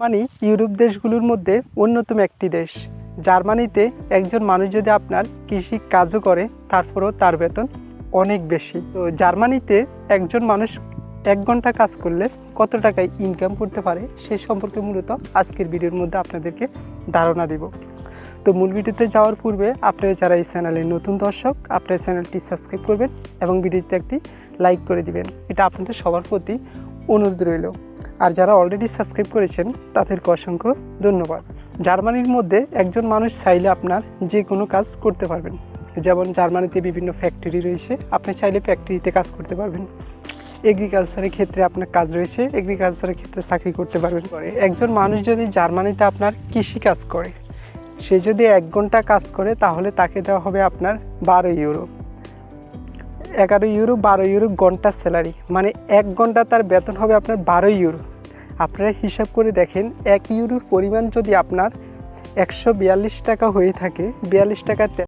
Germany Europe দেশগুলোর মধ্যে অন্যতম একটি দেশ। জার্মানিতে একজন মানুষ যদি আপনার কৃষি কাজও করে, তারপরেও তার বেতন অনেক বেশি। তো জার্মানিতে একজন মানুষ এক ঘণ্টা কাজ করলে কত টাকায় ইনকাম করতে পারে, সে সম্পর্কে মূলত আজকের ভিডিওর মধ্যে আপনাদেরকে ধারণা দেব। তো মূল ভিডিওতে যাওয়ার পূর্বে আপনারা যারা এই চ্যানেলের নতুন দর্শক, আপনার চ্যানেলটি সাবস্ক্রাইব করবেন এবং ভিডিওতে একটি লাইক করে দিবেন। এটা আপনাদের সবার প্রতি অনুরোধ রইল। আর যারা অলরেডি সাবস্ক্রাইব করেছেন, তাদেরকে অসংখ্য ধন্যবাদ। জার্মানির মধ্যে একজন মানুষ চাইলে আপনার যে কোনো কাজ করতে পারবেন। যেমন জার্মানিতে বিভিন্ন ফ্যাক্টরি রয়েছে, আপনি চাইলে ফ্যাক্টরিতে কাজ করতে পারবেন। এগ্রিকালচারের ক্ষেত্রে আপনার কাজ রয়েছে এগ্রিকালচারের ক্ষেত্রে চাকরি করতে পারবেন। করে একজন মানুষ যদি জার্মানিতে আপনার কৃষি কাজ করে, সে যদি এক ঘণ্টা কাজ করে, তাহলে তাকে দেওয়া হবে আপনার বারো ইউরো। এগারো ইউরো বারো ইউরো ঘণ্টা স্যালারি মানে এক ঘণ্টা তার বেতন হবে আপনার বারো ইউরো আপনারা হিসাব করে দেখেন, এক ইউরোর পরিমাণ যদি আপনার একশো বিয়াল্লিশ টাকা হয়ে থাকে, বিয়াল্লিশ টাকা